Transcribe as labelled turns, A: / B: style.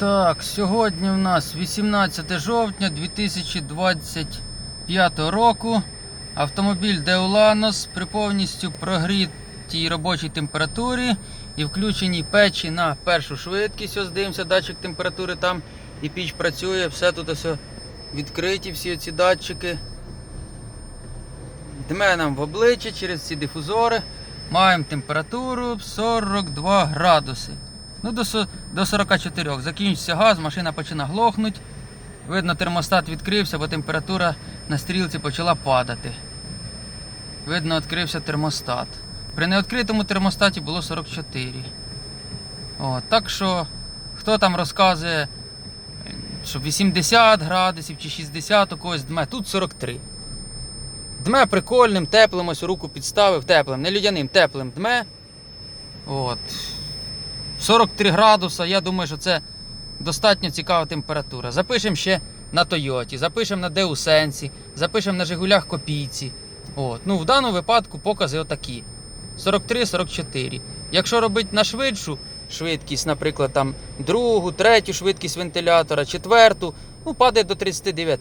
A: Так, сьогодні в нас 18 жовтня 2025 року. Автомобіль Деуланос при повністю прогрітій робочій температурі і включеній печі на першу швидкість. Ось дивимося, датчик температури там і піч працює, все тут ось відкриті, всі ці датчики. Дме нам в обличчя через ці дифузори. Маємо температуру 42 градуси. Ну, до, до 44. Закінчився газ, машина починає глохнути. Видно, термостат відкрився, бо температура на стрілці почала падати. Видно, відкрився термостат. При невідкритому термостаті було 44. О, так що, хто там розказує, що 80 градусів чи 60 у когось дме, тут 43. Дме прикольним, теплим, ось руку підставив, теплим, не людяним, теплим дме. От. 43 градуса, я думаю, що це достатньо цікава температура. Запишемо ще на Тойоті, запишемо на Деусенсі, запишемо на Жигулях Копійці. От. Ну, в даному випадку покази отакі. 43-44. Якщо робити на швидшу швидкість, наприклад, там другу, третю швидкість вентилятора, четверту, ну, падає до 39.